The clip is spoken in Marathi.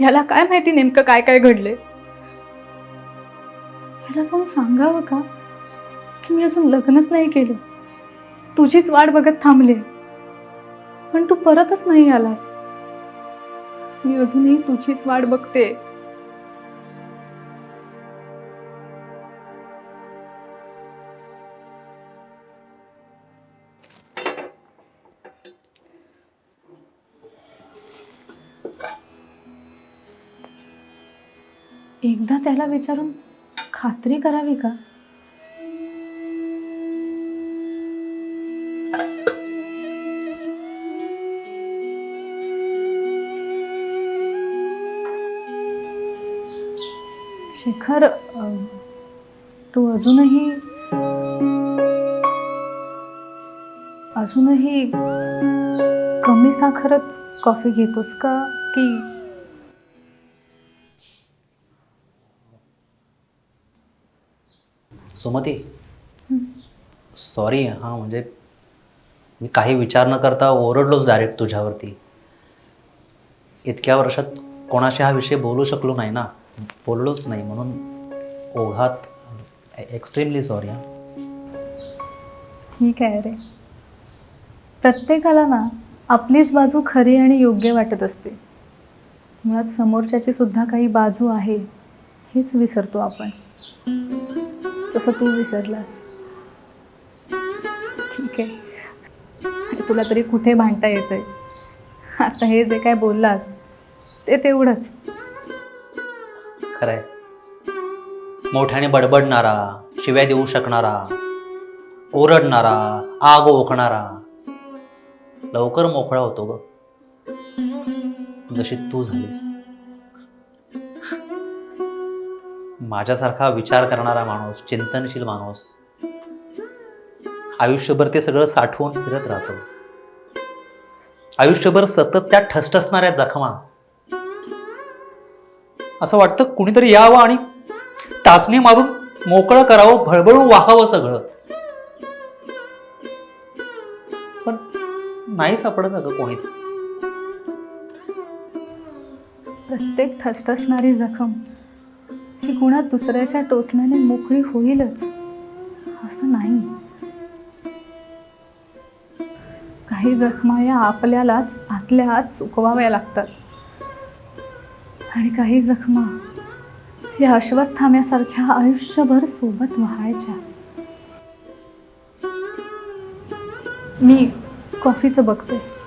याला काय माहिती नेमकं काय काय घडले याला जाऊन सांगावं का? की मी अजून लग्नच नाही केलं. तुझीच वाट बघत थांबले. पण तू परतच नाही आलास. मी अजूनही तुझीच वाट बघते. एकदा त्याला विचारून खात्री करावी का? शेखर तू अजूनही अजूनही कमी साखरच कॉफी घेतोस का की सुमती. सॉरी हां म्हणजे मी काही विचार न करता ओरडलोच डायरेक्ट तुझ्यावरती. इतक्या वर्षात कोणाशी हा विषय बोलू शकलो नाही ना? बोललोच नाही म्हणून ओघात एक्स्ट्रीमली सॉरी हां. ठीक आहे रे. प्रत्येकाला ना आपलीच बाजू खरी आणि योग्य वाटत असते. मुळात समोरच्याची सुद्धा काही बाजू आहे हेच विसरतो आपण. तसं तू विसरलास. ठीक आहे. तुला तरी कुठे भांडता येतंय? आता हे जे काय बोललास ते तेवढंच. खरं आहे मोठ्याने बडबडणारा शिव्या देऊ शकणारा ओरडणारा आग ओकणारा. लवकर मोकळा होतो ग. जशी तू झालीस. माझ्यासारखा विचार करणारा माणूस चिंतनशील माणूस आयुष्यभर ते सगळं साठवून फिरत राहतो. आयुष्यभर सतत त्या ठसठसणाऱ्या जखमा. असं वाटतं कुणीतरी यावं आणि टाचणी मारून मोकळं करावं भळबळून वाहावं सगळं. पण नाही सापडत अगं कोणीच. प्रत्येक ठसठसणारी जखम ही गुणात दुसऱ्याच्या टोचण्याने मोकळी होईलच. असं नाही. काही जखमा या आपल्यालाच आतल्या आत सुकवाव्या लागतात. आणि काही जखमा या अश्वत्थाम्यासारख्या आयुष्यभर सोबत व्हायच्या. मी कॉफीचं बघते.